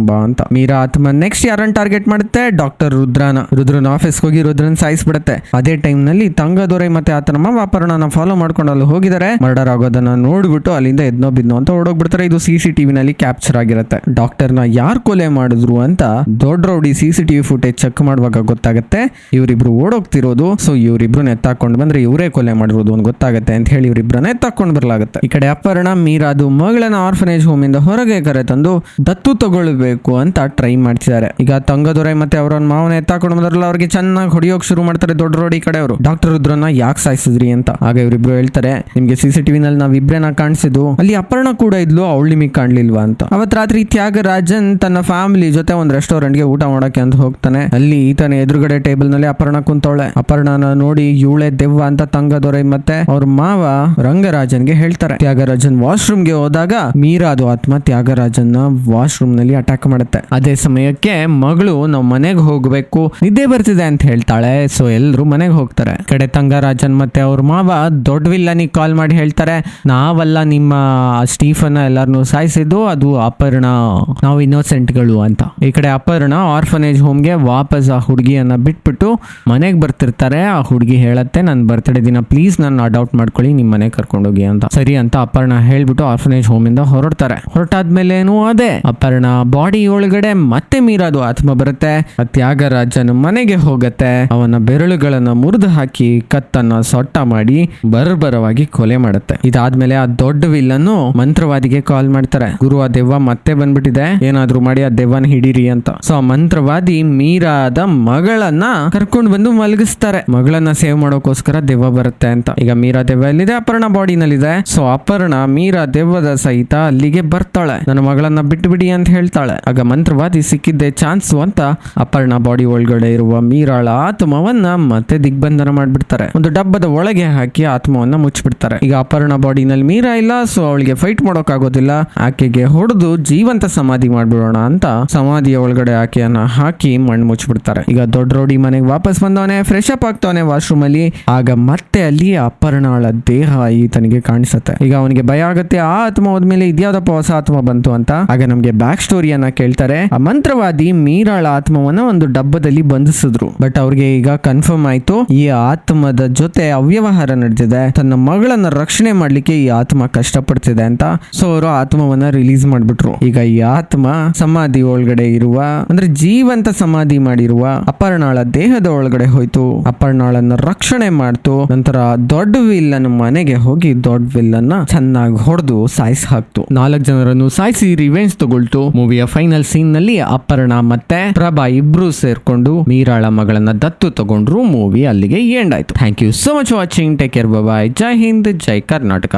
A: ಬಾ ಅಂತ. ಮೀರಾ ಆತ್ಮ ನೆಕ್ಸ್ಟ್ ಯಾರನ್ನ ಟಾರ್ಗೆಟ್ ಮಾಡುತ್ತೆ? ಡಾಕ್ಟರ್ ರುದ್ರನ. ರುದ್ರನ ಆಫೀಸ್ ಹೋಗಿ ರುದ್ರನ್ ಸಾಯಿಸ್ಬಿಡತ್ತೆ. ಅದೇ ಟೈಮ್ನಲ್ಲಿ ತಂಗದೊರೆ ಮತ್ತೆ ಆತನ ಮಾವ ಅಪರ್ಣನ ಫಾಲೋ ಮಾಡ್ಕೊಂಡು ಅಲ್ಲಿ ಹೋಗಿದ್ದಾರೆ. ಮರ್ಡರ್ ಆಗೋದನ್ನ ನೋಡ್ಬಿಟ್ಟು ಅಲ್ಲಿಂದ ಎದ್ನೋ ಬಿದ್ನೋ ಅಂತ ಓಡೋಗ್ಬಿಡ್ತಾರೆ. ಇದು ಸಿ ಟಿವಿ ನಲ್ಲಿ ಕ್ಯಾಪ್ಚರ್ ಆಗಿರುತ್ತೆ. ಡಾಕ್ಟರ್ನ ಯಾರು ಕೊಲೆ ಮಾಡಿದ್ರು ಅಂತ ದೊಡ್ಡ rowdy C C TV footage check ಮಾಡುವಾಗ ಗೊತ್ತಾಗುತ್ತೆ. ಇವರಿಬ್ರು ಓಡೋಗ್ತಿರೋದು ಸೊ ಇವರಿಬ್ರು ಎತ್ತಾಕೊಂಡು ಬಂದ್ರೆ ಇವರೇ ಕೊಲೆ ಮಾಡಿರೋದು ಅಂತ ಗೊತ್ತಾಗುತ್ತೆ ಅಂತ ಹೇಳಿ ಇವರಿಬ್ರನ್ನ ಎತ್ತಾಕೊಂಡು ಬರಲಾಗುತ್ತೆ. ಈ ಕಡೆ ಅಪರ್ಣ ಮೀರಾದು ಮಗಳನ್ನ ಆರ್ಫನೇಜ್ ಆರ್ಫನೇಜ್ ಹೋಮ್ ಇಂದ ಹೊರಗೆ ಕರೆತಂದು ದತ್ತು ತಗೊಳ್ಬೇಕು ಅಂತ ಟ್ರೈ ಮಾಡ್ತಿದ್ದಾರೆ. ಈಗ ತಂಗದೊರೆ ಮತ್ತೆ ಅವರ ಮಾವನ ಎತ್ತಾಕೊಂಡು ಬಂದ್ರಲ್ಲ, ಅವ್ರಿಗೆ ಚೆನ್ನಾಗಿ ಹೊಡಿಯೋಕ್ ಶುರು ಮಾಡ್ತಾರೆ ದೊಡ್ಡ ರೋಡಿ ಕಡೆ ಅವರು ಡಾಕ್ಟರ್ ರುದ್ರನ್ನ ಯಾಕೆ ಸಾಯಿಸಿದ್ರಿ ಅಂತ. ಆಗ ಇವರಿಬ್ರು ಹೇಳ್ತಾರೆ, ನಿಮ್ಗೆ ಸಿ ಸಿ ಟಿವಿ ನಲ್ಲಿ ನಾವ್ ಇಬ್ರೇನ ಕಾಣಿಸಿದ್ದು, ಅಲ್ಲಿ ಅಪರ್ಣ ಕೂಡ ಇದ್ಲು ಅವಳು ನಿಮಗೆ ಕಾಣ್ಲಿಲ್ವಾ ಅಂತ. ಅವತ್ ರಾತ್ರಿ ತ್ಯಾಗರಾಜನ್ ತನ್ನ ಫ್ಯಾಮಿಲಿ ಜೊತೆ ಒಂದು ರೆಸ್ಟೋರೆಂಟ್ಗೆ ಊಟ ಮಾಡೋಕೆ ಅಂತ ಹೋಗ್ತಾನೆ. ಅಲ್ಲಿ ಈತನ ಎದುರುಗಡೆ ಟೇಬಲ್ನಲ್ಲಿ ಅಪರ್ಣ ಕುಂತವಳೆ. ಅಪರ್ಣನ ನೋಡಿ ಇವಳೆ ದೆವ್ವ ಅಂತ ತಂಗದೊರೆ ಮತ್ತೆ ಅವ್ರ ಮಾವ ರಂಗರಾಜನ್ಗೆ ಹೇಳ್ತಾರೆ. ತ್ಯಾಗರಾಜನ್ ವಾಶ್ರೂಮ್ಗೆ ಹೋದಾಗ ಮೀರಾದು ಆತ್ಮ ತ್ಯಾಗರಾಜನ್ನ ವಾಶ್ರೂಮ್ನಲ್ಲಿ ಅಟ್ಯಾಕ್ ಮಾಡುತ್ತೆ. ಅದೇ ಸಮಯಕ್ಕೆ ಮಗಳು ನಾವು ಮನೆಗೆ ಹೋಗ್ಬೇಕು, ನಿದ್ದೆ ಬರ್ತಿದೆ ಅಂತ ಹೇಳ್ತಾಳೆ. ಸೊ ಎಲ್ಲರೂ ಮನೆಗೆ ಹೋಗ್ತಾರೆ. ಕಡೆ ತಂಗರಾಜನ್ ಮತ್ತೆ ಅವ್ರ ಮಾವ, ದೊಡ್ಡ ವಿಲ್ಲನಿಗೆ ಕಾಲ್ ಮಾಡಿ ಹೇಳ್ತಾರೆ. ನಾವಲ್ಲ ನಿಮ್ಮ ಸ್ಟೀಫನ್ ಎಲ್ಲಾರನು ಸಾಯಿಸಿದ್ದು, ಅದು ಅಪರ್ಣ, ನಾವು ಇನ್ನೋಸೆಂಟ್ಗಳು ಅಂತ. ಈ ಕಡೆ ಅಪರ್ಣ ಆರ್ಫನೇಜ್ ಹೋಮ್ಗೆ ವಾಪಸ್ ಆ ಹುಡುಗಿಯನ್ನ ಬಿಟ್ಬಿಟ್ಟು ಮನೆಗೆ ಬರ್ತಿರ್ತಾರೆ. ಆ ಹುಡುಗಿ ಹೇಳತ್ತೆ ನನ್ನ ಬರ್ತಡೇ ದಿನ ಪ್ಲೀಸ್ ನನ್ನ ಅಡಾಪ್ಟ್ ಮಾಡ್ಕೊಳ್ಳಿ ನಿಮ್ಮ ಮನೆಗೆ ಕರ್ಕೊಂಡೋಗಿ ಅಂತ. ಸರಿ ಅಂತ ಅಪರ್ಣ ಹೇಳ್ಬಿಟ್ಟು ಆರ್ಫನೇಜ್ ಹೋಮ್ ಇಂದ ಹೊರಡ್ತಾರೆ. ಹೊರಟಾದ್ಮೇಲೆ ಏನು ಅದೇ. ಅಪರ್ಣ ಬಾಡಿ ಒಳಗಡೆ ಮತ್ತೆ ಮೀರಾದು ಆತ್ಮ ಬರುತ್ತೆ. ತ್ಯಾಗರಾಜನ ಮನೆಗೆ ಹೋಗತ್ತೆ. ಅವನ ಬೆರಳುಗಳನ್ನ ಮುರಿದು ಹಾಕಿ ಕತ್ತನ್ನ ಸೊಟ್ಟ ಮಾಡಿ ಬರ್ಬರವಾಗಿ ಕೊಲೆ ಮಾಡುತ್ತೆ. ಇದಾದ್ಮೇಲೆ ಆ ದೊಡ್ಡ ವಿಲ್ಲನ್ನು ಮಂತ್ರವಾದಿಗೆ ಕಾಲ್ ಮಾಡ್ತಾರೆ. ಗುರು, ಆ ದೆವ್ವ ಮತ್ತೆ ಬಂದ್ಬಿಟ್ಟಿದೆ. ಏನಾದ್ರೂ ಮಾಡಿ ಆ ದೆವ್ವನ ಹಿಡೀರಿ ಅಂತ. ಸೊ ಆ ಮಂತ್ರವಾದಿ ಮೀರಾದ ಮಗಳನ್ನ ಕರ್ಕೊಂಡು ಬಂದು ಮಲಗಿಸ್ತಾರೆ. ಮಗಳನ್ನ ಸೇವ್ ಮಾಡೋಕೋಸ್ಕರ ದೆವ್ವ ಬರುತ್ತೆ ಅಂತ. ಈಗ ಮೀರಾ ದೆವ್ವ ಎಲ್ಲಿದೆ? ಅಪರ್ಣ ಬಾಡಿನಲ್ಲಿದೆ. ಸೊ ಅಪರ್ಣ ಮೀರಾ ದೆವ್ವದ ಸಹಿತ ಅಲ್ಲಿಗೆ ಬರ್ತಾಳೆ. ನನ್ನ ಮಗಳನ್ನ ಬಿಟ್ಟು ಬಿಡಿ ಅಂತ ಹೇಳ್ತಾಳೆ. ಆಗ ಮಂತ್ರವಾದಿ, ಸಿಕ್ಕಿದ್ದೆ ಚಾನ್ಸ್ ಅಂತ ಅಪರ್ಣ ಬಾಡಿ ಒಳಗಡೆ ಇರುವ ಮೀರಾಳ ಆತ್ಮವನ್ನ ಮತ್ತೆ ದಿಗ್ಬಂಧನ ಮಾಡ್ಬಿಡ್ತಾರೆ. ಒಂದು ಡಬ್ಬದ ಒಳಗೆ ಹಾಕಿ ಆತ್ಮವನ್ನ ಮುಚ್ಚಿಬಿಡ್ತಾರೆ. ಈಗ ಅಪರ್ಣ ಬಾಡಿನಲ್ಲಿ ಮೀರಾ ಇಲ್ಲ ಸೊ ಅವಳಿಗೆ ಫೈಟ್ ಮಾಡೋಕ್ಕಾಗೋದಿಲ್ಲ. ಆಕೆಗೆ ಹೊಡೆದು ಜೀವಂತ ಸಮಾಧಿ ಮಾಡ್ಬಿಡೋಣ ಅಂತ ಸಮಾಧಿಯ ಒಳಗಡೆ ಆಕೆಯನ್ನ ಹಾಕಿ ಮಣ್ಣು ಮುಚ್ಚಿಬಿಡ್ತಾರೆ. ಈಗ ದೊಡ್ಡ ರೋಡಿ ಮನೆಗೆ ವಾಪಸ್ ಬಂದವನೆ ಫ್ರೆಶ್ ಅಪ್ ಆಗ್ತವನೆ ವಾಶ್ರೂಮ್ ಅಲ್ಲಿ. ಆಗ ಮತ್ತೆ ಅಲ್ಲಿ ಅಪರ್ಣಾಳ ದೇಹ ಈತನಿಗೆ ಕಾಣಿಸುತ್ತೆ. ಈಗ ಅವನಿಗೆ ಭಯ ಆಗುತ್ತೆ. ಆ ಆತ್ಮ ಹೋದ್ಮೇಲೆ ಇದ್ಯಾವ್ದಪ್ಪ ಹೊಸ ಆತ್ಮ ಬಂತು ಅಂತ. ಆಗ ನಮ್ಗೆ ಬ್ಯಾಕ್ ಸ್ಟೋರಿಯನ್ನ ಕೇಳ್ತಾರೆ. ಆ ಮಂತ್ರವಾದಿ ಮೀರಾಳ ಆತ್ಮವನ್ನ ಒಂದು ಡಬ್ಬದಲ್ಲಿ ಬಂಧಿಸಿದ್ರು. ಬಟ್ ಅವ್ರಿಗೆ ಈಗ ಕನ್ಫರ್ಮ್ ಆಯ್ತು, ಈ ಆತ್ಮದ ಜೊತೆ ಅವ್ಯವಹಾರ ನಡೆದಿದೆ. ತನ್ನ ಮಗಳನ್ನ ರಕ್ಷಣೆ ಮಾಡ್ಲಿಕ್ಕೆ ಈ ಆತ್ಮ ಕಷ್ಟಪಡ್ತಿದೆ ಅಂತ. ಸೊ ಅವರು ಆತ್ಮವನ್ನ ರಿಲೀಸ್ ಮಾಡ್ಬಿಟ್ರು. ಈಗ ಈ ಆತ್ಮ ಸಮಾಧಿ ಒಳಗಡೆ ಇರುವ, ಅಂದ್ರೆ ಜೀವಂತ ಸಮಾಧಿ ಮಾಡಿರುವ ಅಪರ್ಣಾಳ ದೇಹದ ಒಳಗಡೆ ಹೋಯ್ತು. ಅಪರ್ಣಾಳನ್ನ ರಕ್ಷಣೆ ಮಾಡ್ತು. ನಂತರ ದೊಡ್ಡ ವಿಲ್ಲನ್ ಮನೆಗೆ ಹೋಗಿ ದೊಡ್ಡ ವಿಲ್ಲನ್ನ ಚೆನ್ನಾಗಿ ಹೊಡೆದು ಸಾಯಿಸ್ ಹಾಕ್ತು. ನಾಲ್ಕು ಜನರನ್ನು ಸಾಯಿಸಿ ರಿವೆಂಜ್ ತಗೊಳ್ತು. ಮೂವಿಯ ಫೈನಲ್ ಸೀನ್ನಲ್ಲಿ ಅಪರ್ಣ ಮತ್ತೆ ಪ್ರಭಾ ಇಬ್ರು ಸೇರ್ಕೊಂಡು ಮೀರಾಳ ಮಗಳನ್ನ ದತ್ತು ತಗೊಂಡ್ರು. ಮೂವಿ ಅಲ್ಲಿಗೆ ಎಂಡ್ ಆಯ್ತು. Thank you so much watching take care bye Jai Hind Jai Karnataka